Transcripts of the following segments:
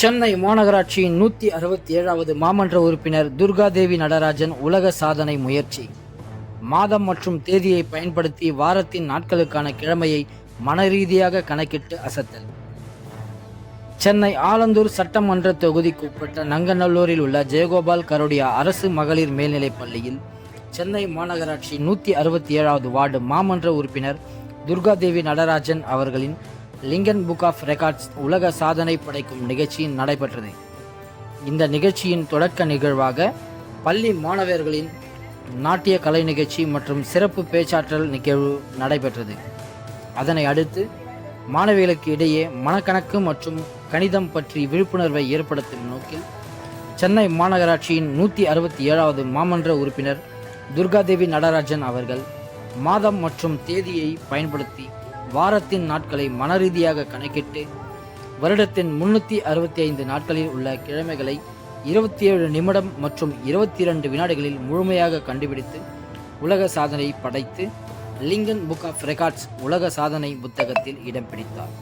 சென்னை மாநகராட்சியின் நூற்றி அறுபத்தி ஏழாவது மாமன்ற உறுப்பினர் துர்காதேவி நடராஜன் உலக சாதனை முயற்சி. மாதம் மற்றும் தேதியை பயன்படுத்தி வாரத்தின் நாட்களுக்கான கிழமையை மனரீதியாக கணக்கிட்டு அசத்தல். சென்னை ஆலந்தூர் சட்டமன்ற தொகுதிக்குட்பட்ட நங்கநல்லூரில் உள்ள ஜெயகோபால் கரோடியா அரசு மகளிர் மேல்நிலைப் பள்ளியில் சென்னை மாநகராட்சி நூற்றி அறுபத்தி ஏழாவது வார்டு மாமன்ற உறுப்பினர் துர்காதேவி நடராஜன் அவர்களின் லிங்கன் புக் ஆஃப் ரெக்கார்ட்ஸ் உலக சாதனை படைக்கும் நிகழ்ச்சி நடைபெற்றது. இந்த நிகழ்ச்சியின் தொடக்க நிகழ்வாக பள்ளி மாணவர்களின் நாட்டிய கலை நிகழ்ச்சி மற்றும் சிறப்பு பேச்சாற்றல் நிகழ்வு நடைபெற்றது. அதனை அடுத்து மாணவிகளுக்கு இடையே மனக்கணக்கு மற்றும் கணிதம் பற்றி விழிப்புணர்வை ஏற்படுத்தும் நோக்கில் சென்னை மாநகராட்சியின் நூற்றி அறுபத்தி ஏழாவது மாமன்ற உறுப்பினர் துர்காதேவி நடராஜன் அவர்கள் மாதம் மற்றும் தேதியை பயன்படுத்தி வாரத்தின் நாட்களை மனரீதியாக கணக்கிட்டு வருடத்தின் முன்னூற்றி அறுபத்தி ஐந்து நாட்களில் உள்ள கிழமைகளை இருபத்தி ஏழு நிமிடம் மற்றும் இருபத்தி இரண்டு வினாடிகளில் முழுமையாக கண்டுபிடித்து உலக சாதனை படைத்து லிங்கன் புக் ஆஃப் ரெக்கார்ட்ஸ் உலக சாதனை புத்தகத்தில் இடம் பிடித்தார்.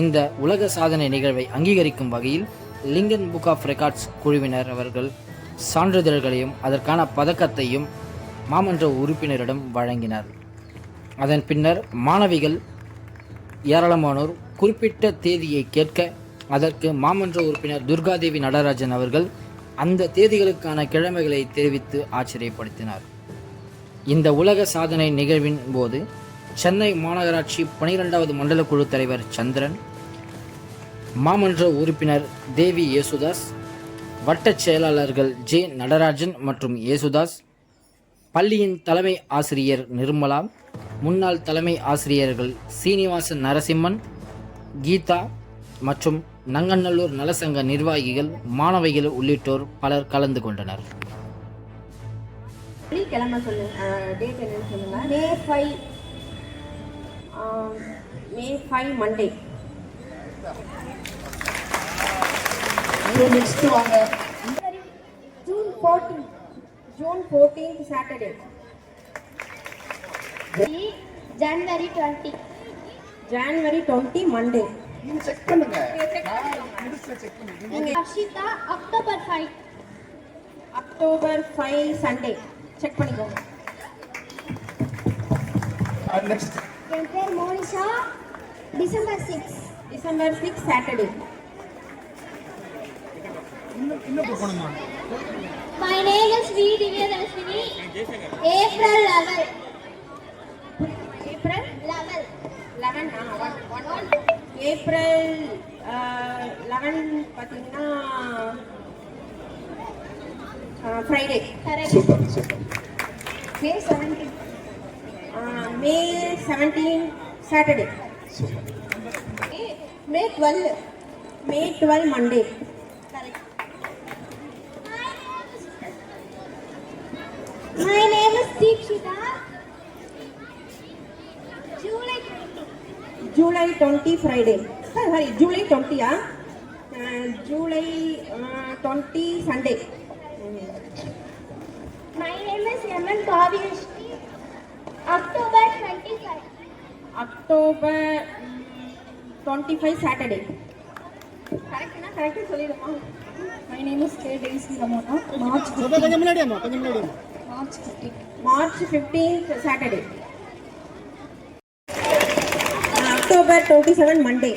இந்த உலக சாதனை நிகழ்வை அங்கீகரிக்கும் வகையில் லிங்கன் புக் ஆஃப் ரெக்கார்ட்ஸ் குழுவினர் அவர்கள் சான்றிதழ்களையும் அதற்கான பதக்கத்தையும் மாமன்ற உறுப்பினரிடம் வழங்கினர். அதன் பின்னர் மாணவிகள் ஏராளமானோர் குறிப்பிட்ட தேதியை கேட்க அதற்கு மாமன்ற உறுப்பினர் துர்காதேவி நடராஜன் அவர்கள் அந்த தேதிகளுக்கான கிழமைகளை தெரிவித்து ஆச்சரியப்படுத்தினார். இந்த உலக சாதனை நிகழ்வின் போது சென்னை மாநகராட்சி பனிரெண்டாவது மண்டல குழு தலைவர் சந்திரன் மாமன்ற உறுப்பினர் தேவி யேசுதாஸ் வட்டச் செயலாளர்கள் ஜே நடராஜன் மற்றும் யேசுதாஸ் பள்ளியின் தலைமை ஆசிரியர் நிர்மலா முன்னாள் தலைமை ஆசிரியர்கள் சீனிவாசன் நரசிம்மன் கீதா மற்றும் நங்கநல்லூர் நலசங்க நிர்வாகிகள் மாணவிகள் உள்ளிட்டோர் பலர் கலந்து கொண்டனர். வெள்ளிக்கிழமை சொல்லுங்க டேட் என்னன்னு சொல்லுங்க. May five May five Monday next வாங்க. June fourteen June fourteenth Saturday January twenty January twenty Monday check பண்ணுங்க. October five October five Sunday check பண்ணிக்கோங்க. நெக்ஸ்ட் என் பேர் Monisha. December six December six Saturday my name is V Divyadharshini April level April level eleven one April eleven பார்த்தீங்கன்னா Friday. Correct super super. May seventeen May seventeen Saturday super. May twelve May twelve Monday correct my name is Deekshitha July twenty July twenty Friday sorry July டுவெண்ட்டியா July twenty Sunday my name is M N Kavyashree October twenty five October twenty five Saturday கரெக்டுனா கரெக்டாக சொல்லிடுமா My name is K. Daisy Ramona, March கொஞ்சம் முன்னாடி அம்மா கொஞ்சம் முன்னாடி March 15. March fifteenth Saturday October twenty seven Monday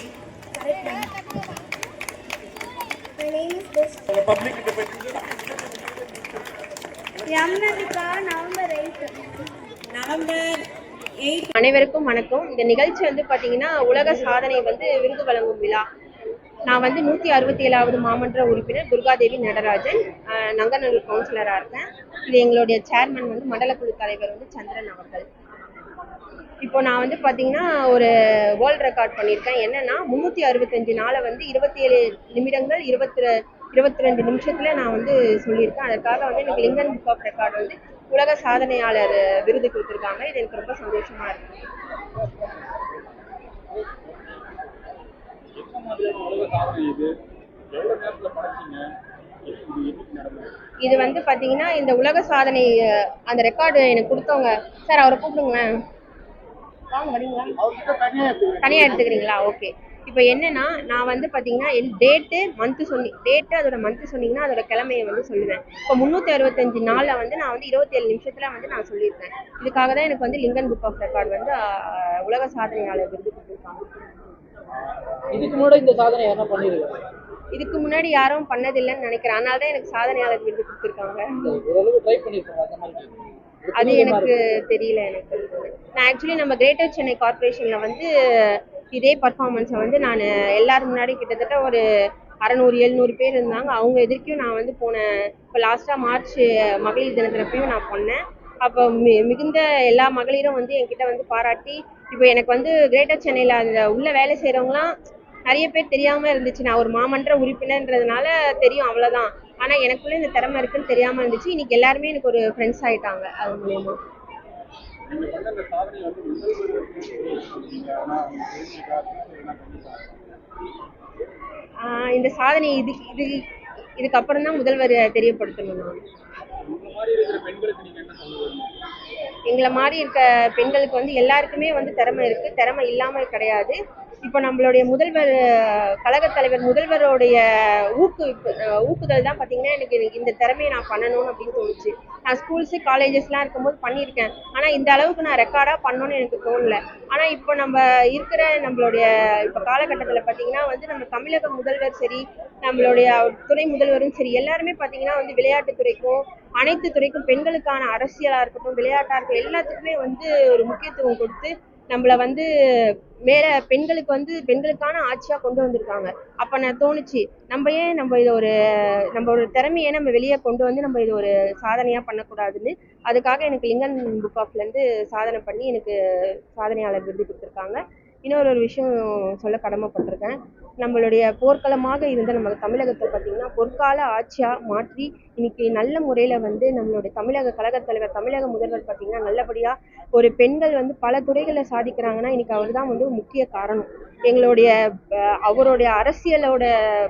My name is This. Public Yamnavika, November 8th. November eight அனைவருக்கும் வணக்கம் இந்த நிகழ்ச்சி வந்து பார்த்தீங்கன்னா உலக சாதனை வந்து விருது வழங்கும் விழா நான் வந்து நூற்றி அறுபத்தி ஏழாவது மாமன்ற உறுப்பினர் துர்காதேவி நடராஜன் நங்கநல்லூர் கவுன்சிலராக இருக்கேன் இது எங்களுடைய சேர்மன் வந்து மண்டல குழு தலைவர் வந்து சந்திரன் அவர்கள் இப்போ நான் வந்து பார்த்தீங்கன்னா ஒரு வேர்ல்ட் ரெக்கார்ட் பண்ணியிருக்கேன். என்னன்னா முந்நூற்றி அறுபத்தஞ்சு நாளை வந்து இருபத்தி ஏழு நிமிடங்கள் இருபத்தி இருபத்தி ரெண்டு நிமிஷத்தில் நான் வந்து சொல்லியிருக்கேன். அதற்காக வந்து எனக்கு லிங்கன் புக் ஆஃப் ரெக்கார்ட் வந்து உலக சாதனையாளர் விருது கொடுத்துருக்காங்க. இது எனக்கு ரொம்ப சந்தோஷமா இருக்கு. இது வந்து பாத்தீங்கன்னா இந்த உலக சாதனை அந்த ரெக்கார்டு எனக்கு கொடுத்தவங்க சார் அவரை கூப்பிடுங்களேன். தனியா எடுத்துக்கிறீங்களா? ஓகே. இப்போ என்னன்னா நான் வந்து பார்த்தீங்கன்னா என் டேட்டு மந்த்து சொன்னி டேட்டு அதோட மந்த்து சொன்னீங்கன்னா அதோட கிழமையை வந்து சொல்லுவேன். இப்போ முந்நூற்றி அறுபத்தஞ்சு நாளில் வந்து நான் வந்து இருபத்தேழு நிமிஷத்தில் வந்து நான் சொல்லியிருக்கேன். இதுக்காக தான் எனக்கு வந்து லிங்கன் புக் ஆஃப் ரெக்கார்ட் வந்து உலக சாதனையாளர் விருது கொடுத்துருக்காங்க. இதுக்கு முன்னாடி இந்த சாதனை யாரா பண்ணிருக்காங்க இதுக்கு முன்னாடி யாரும் பண்ணதில்லைன்னு நினைக்கிறேன். அதனால தான் எனக்கு சாதனையாளர் விருது கொடுத்துருக்காங்க. அது எனக்கு தெரியல எனக்கு. நான் ஆக்சுவலி நம்ம கிரேட்டர் சென்னை கார்ப்பரேஷனில் வந்து இதே பர்ஃபார்மன்ஸை வந்து நான் எல்லாரும் முன்னாடி கிட்டத்தட்ட ஒரு அறநூறு எழுநூறு பேர் இருந்தாங்க. அவங்க எதிர்க்கும் நான் வந்து போனேன் இப்போ லாஸ்ட்டாக மார்ச் மகளிர் தினத்தினப்பையும் நான் பண்ணேன். அப்போ மி மிகுந்த எல்லா மகளிரும் வந்து என்கிட்ட வந்து பாராட்டி இப்போ எனக்கு வந்து கிரேட்டர் சென்னையில் அந்த உள்ள வேலை செய்கிறவங்களாம் நிறைய பேர் தெரியாமல் இருந்துச்சு. நான் ஒரு மாமன்ற உறுப்பினர்ன்றதுனால தெரியும் அவ்வளோதான் ஆனால் எனக்குள்ளே இந்த திறமை இருக்குன்னு தெரியாமல் இருந்துச்சு. இன்னைக்கு எல்லாருமே எனக்கு ஒரு ஃப்ரெண்ட்ஸ் ஆயிட்டாங்க அது மூலயமா. இந்த சாதனை ஆஹ் இந்த சாதனை இது இது இதுக்கப்புறம் தான் முதல்வர் தெரியப்படுத்தணும். நான் எங்களை மாதிரி இருக்க பெண்களுக்கு வந்து எல்லாருக்குமே வந்து திறமை இருக்கு. திறமை இல்லாமல் கிடையாது. இப்போ நம்மளுடைய முதல்வர் கழக கழகத் தலைவர் முதல்வருடைய ஊக்குவிப்பு ஊக்குதல் தான் பார்த்தீங்கன்னா எனக்கு எனக்கு இந்த திறமையை நான் பண்ணணும் அப்படின்னு தோணுச்சு. நான் ஸ்கூல்ஸு காலேஜஸ்லாம் இருக்கும்போது பண்ணியிருக்கேன். ஆனால் இந்த அளவுக்கு நான் ரெக்கார்டாக பண்ணணும்னு எனக்கு தோணல. ஆனால் இப்போ நம்ம இருக்கிற நம்மளுடைய இப்போ காலகட்டத்தில் பார்த்தீங்கன்னா வந்து நம்ம தமிழக முதல்வர் சரி நம்மளுடைய துணை முதல்வரும் சரி எல்லாருமே பார்த்தீங்கன்னா வந்து விளையாட்டுத்துறைக்கும் அனைத்து துறைக்கும் பெண்களுக்கான அரசியலாக இருக்கட்டும் விளையாட்டாக இருக்கட்டும் எல்லாத்துக்குமே வந்து ஒரு முக்கியத்துவம் கொடுத்து நம்மள வந்து மேல பெண்களுக்கு வந்து பெண்களுக்கான ஆட்சியா கொண்டு வந்திருக்காங்க. அப்ப நான் தோணுச்சு நம்ம ஏன் நம்ம இதை ஒரு நம்ம ஒரு திறமையை நம்ம வெளியே கொண்டு வந்து நம்ம இது ஒரு சாதனையா பண்ணக்கூடாதுன்னு அதுக்காக எனக்கு லிங்கன் புக் ஆஃப்ல இருந்து சாதனை பண்ணி எனக்கு சாதனையாளர் விருது கொடுத்துருக்காங்க. இன்னொரு ஒரு விஷயம் சொல்ல கடமைப்பட்டிருக்கேன். நம்மளுடைய போர்க்களமாக இருந்த நம்ம தமிழகத்தை பார்த்தீங்கன்னா பொற்கால ஆட்சியா மாற்றி இன்னைக்கு நல்ல முறையில வந்து நம்மளுடைய தமிழக கழகத் தலைவர் தமிழக முதல்வர் பார்த்தீங்கன்னா நல்லபடியா ஒரு பெண்கள் வந்து பல துறைகளில் சாதிக்கிறாங்கன்னா இன்னைக்கு அவர் தான் வந்து முக்கிய காரணம். எங்களுடைய அஹ், அவருடைய அரசியலோட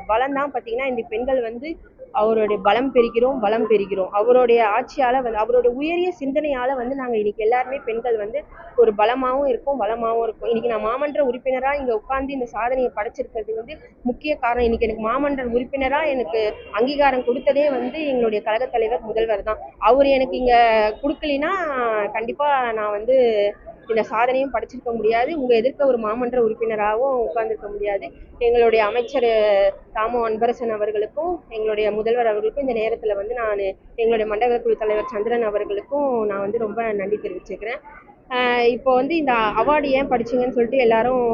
பலம் தான் பார்த்தீங்கன்னா இந்த பெண்கள் வந்து அவருடைய பலம் பெறுகிறோம் பலம் பெறுகிறோம். அவருடைய ஆட்சியால வந்து அவருடைய உயரிய சிந்தனையால வந்து நாங்க இன்னைக்கு எல்லாருமே பெண்கள் வந்து ஒரு பலமாவும் இருக்கும் பலமாவும் இருக்கும். இன்னைக்கு நான் மாமன்ற உறுப்பினரா இங்க உட்கார்ந்து இந்த சாதனையை படைச்சிருக்கிறது வந்து முக்கிய காரணம். இன்னைக்கு எனக்கு மாமன்ற உறுப்பினரா எனக்கு அங்கீகாரம் கொடுத்ததே வந்து எங்களுடைய கழகத் தலைவர் முதல்வர் தான். அவர் எனக்கு இங்க கொடுக்கலினா கண்டிப்பா நான் வந்து இந்த சாதனையும் படைச்சிருக்க முடியாது. உங்க எதிர்க்க ஒரு மாமன்ற உறுப்பினராகவும் உட்கார்ந்துருக்க முடியாது. எங்களுடைய அமைச்சர் தாமோ அன்பரசன் அவர்களுக்கும் எங்களுடைய முதல்வர் அவர்களுக்கும் இந்த நேரத்துல வந்து நான் எங்களுடைய மண்டல குழு தலைவர் சந்திரன் அவர்களுக்கும் நான் வந்து ரொம்ப நன்றி தெரிவிச்சுக்கிறேன். ஆஹ் இப்போ வந்து இந்த அவார்டு ஏன் படிச்சீங்கன்னு சொல்லிட்டு எல்லாரும்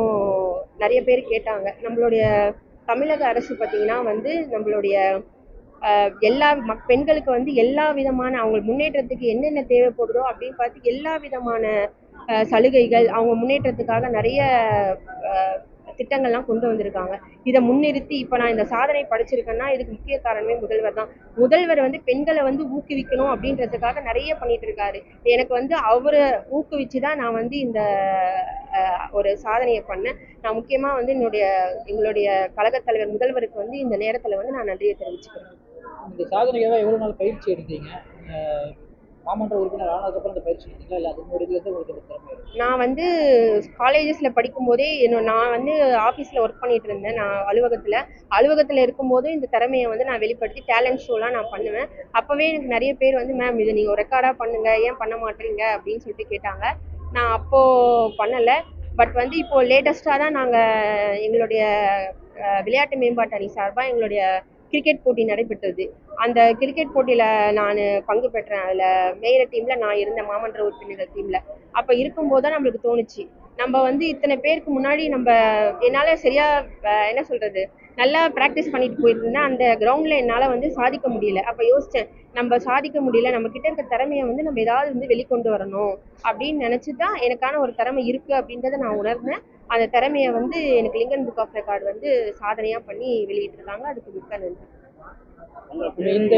நிறைய பேர் கேட்டாங்க. நம்மளுடைய தமிழக அரசு பார்த்தீங்கன்னா வந்து நம்மளுடைய எல்லா மக் பெண்களுக்கு வந்து எல்லா விதமான அவங்க முன்னேற்றத்துக்கு என்னென்ன தேவைப்படுதோ அப்படின்னு பார்த்து எல்லா விதமான சலுகைகள் அவங்க முன்னேற்றத்துக்காக நிறைய ஆஹ் திட்டங்கள்லாம் கொண்டு வந்திருக்காங்க. இதை முன்னிறுத்தி இப்போ நான் இந்த சாதனை படைச்சிருக்கேன்னா இதுக்கு முக்கிய காரணமே முதல்வர் தான். முதல்வர் வந்து பெண்களை வந்து ஊக்குவிக்கணும் அப்படின்றதுக்காக நிறைய பண்ணிட்டு இருக்காரு எனக்கு வந்து அவரை ஊக்குவிச்சு தான் நான் வந்து இந்த ஆஹ், ஒரு சாதனையை பண்ணேன். நான் முக்கியமாக வந்து என்னுடைய எங்களுடைய கழகத் தலைவர் முதல்வருக்கு வந்து இந்த நேரத்தில் வந்து நான் நன்றியை தெரிவிச்சுக்கிறேன். இந்த சாதனைக்காக எவ்வளோ நாள் பயிற்சி எடுத்தீங்க? மாமன்ற உறுப்பினர் ஆனதுக்கப்புறம் அந்த பயிற்சி எடுத்தீங்களா இல்லை அது முன்னாடி உங்களுக்கு இந்த திறமை நான் வந்து காலேஜஸில் படிக்கும்போதே என்ன நான் வந்து ஆஃபீஸில் ஒர்க் பண்ணிட்டு இருந்தேன். நான் அலுவலகத்தில் அலுவலகத்தில் இருக்கும்போதும் இந்த திறமையை வந்து நான் வெளிப்படுத்தி டேலண்ட் ஷோலாம் நான் பண்ணுவேன். அப்போவே எனக்கு நிறைய பேர் வந்து மேம் இதை நீங்கள் ரெக்கார்டாக பண்ணுங்கள் ஏன் பண்ண மாட்டீங்க? அப்படின்னு சொல்லிட்டு கேட்டாங்க. நான் அப்போது பண்ணலை. பட் வந்து இப்போது லேட்டஸ்ட்டாக தான் நாங்கள் எங்களுடைய விளையாட்டு மேம்பாட்டு அணி சார்பாக எங்களுடைய கிரிக்கெட் போட்டி நடைபெற்றது. அந்த கிரிக்கெட் போட்டியில் நான் பங்கு பெற்றேன். அதில் மேயர் டீமில் நான் இருந்தேன். மாமன்ற உறுப்பினர்கள் டீமில். அப்போ இருக்கும்போது தான் நம்மளுக்கு தோணுச்சு. நம்ம வந்து இத்தனை பேருக்கு முன்னாடி நம்ம என்னால் சரியாக என்ன சொல்கிறது நல்லா ப்ராக்டிஸ் பண்ணிட்டு போயிருந்தேன் அந்த கிரவுண்டில் என்னால் வந்து சாதிக்க முடியல. அப்போ யோசித்தேன் நம்ம சாதிக்க முடியல நம்ம கிட்ட இருக்க திறமையை வந்து நம்ம ஏதாவது வந்து வெளிக்கொண்டு வரணும் அப்படின்னு நினச்சி தான் எனக்கான ஒரு திறமை இருக்குது அப்படின்றத நான் உணர்ந்தேன். அந்த திறமையை வந்து எனக்கு லிங்கன் புக் ஆஃப் ரெக்கார்டு வந்து சாதனையாக பண்ணி வெளியிட்டிருக்காங்க அதுக்கு மிக்க நன்றி. இந்த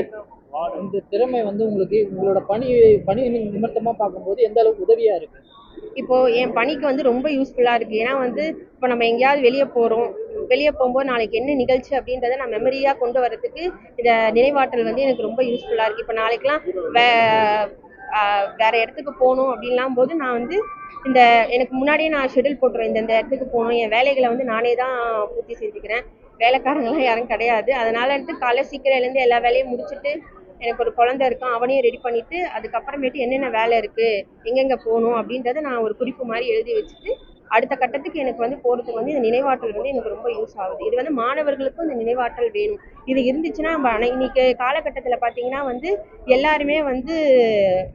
இந்த திறமை வந்து உங்களுக்கு உங்களோட பணி பணி நிமித்தமாக பார்க்கும்போது எந்த அளவுக்கு உதவியா இருக்கு? இப்போ என் பணிக்கு வந்து ரொம்ப யூஸ்ஃபுல்லாக இருக்குது ஏன்னா வந்து இப்போ நம்ம எங்கேயாவது வெளியே போகிறோம் வெளியே போகும்போது நாளைக்கு என்ன நிகழ்ச்சி அப்படின்றத நான் மெமரியாக கொண்டு வரதுக்கு இந்த நினைவாற்றல் வந்து எனக்கு ரொம்ப யூஸ்ஃபுல்லாக இருக்குது இப்போ நாளைக்கெலாம் வே ஆஹ் வேற இடத்துக்கு போகணும் அப்படின்லாம் போது நான் வந்து இந்த எனக்கு முன்னாடியே நான் ஷெட்யூல் போட்டுருவேன். இந்த இந்த இடத்துக்கு போகணும். என் வேலைகளை வந்து நானே தான் பூர்த்தி செஞ்சுக்கிறேன். வேலைக்காரங்களாம் யாரும் கிடையாது. அதனால எடுத்து காலைல சீக்கிரம் எழுந்து எல்லா வேலையும் முடிச்சுட்டு எனக்கு ஒரு குழந்தை இருக்கான் அவனையும் ரெடி பண்ணிட்டு அதுக்கப்புறமேட்டு என்னென்ன வேலை இருக்கு எங்கெங்க போகணும் அப்படின்றத நான் ஒரு குறிப்பு மாதிரி எழுதி வச்சுட்டு அடுத்த கட்டத்துக்கு எனக்கு வந்து போகிறதுக்கு வந்து இந்த நினைவாற்றல் வந்து எனக்கு ரொம்ப யூஸ் ஆகுது. இது வந்து மாணவர்களுக்கும் இந்த நினைவாற்றல் வேணும். இது இருந்துச்சுன்னா நம்ம இன்னைக்கு காலகட்டத்தில் பார்த்தீங்கன்னா வந்து எல்லாருமே வந்து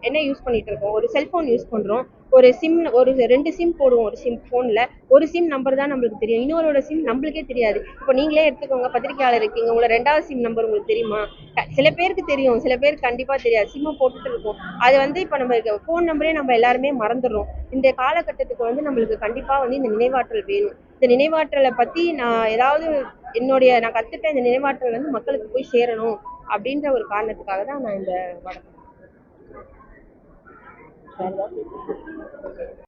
என்ன யூஸ் பண்ணிட்டு இருக்கோம்? ஒரு செல்ஃபோன் யூஸ் பண்ணுறோம் ஒரு சிம் ஒரு ரெண்டு சிம் போடுவோம் ஒரு சிம் ஃபோனில் ஒரு சிம் நம்பர் தான் நம்மளுக்கு தெரியும். இன்னொருவோட சிம் நம்மளுக்கே தெரியாது. இப்போ நீங்களே எடுத்துக்கோங்க பத்திரிக்கையாளர் இருக்கீங்க உங்களோட ரெண்டாவது சிம் நம்பர் உங்களுக்கு தெரியுமா? சில பேருக்கு தெரியும் சில பேருக்கு கண்டிப்பாக தெரியாது. சிம்மை போட்டுட்டு இருக்கோம். அது வந்து இப்போ நம்ம ஃபோன் நம்பரே நம்ம எல்லாருமே மறந்துடுறோம். இந்த காலகட்டத்துக்கு வந்து நம்மளுக்கு கண்டிப்பாக வந்து இந்த நினைவாற்றல் வேணும். இந்த நினைவாற்றலை பற்றி நான் ஏதாவது என்னுடைய நான் கற்றுக்கிட்ட இந்த நினைவாற்றல் வந்து மக்களுக்கு போய் சேரணும் அப்படின்ற ஒரு காரணத்துக்காக தான் நான் இந்த Salon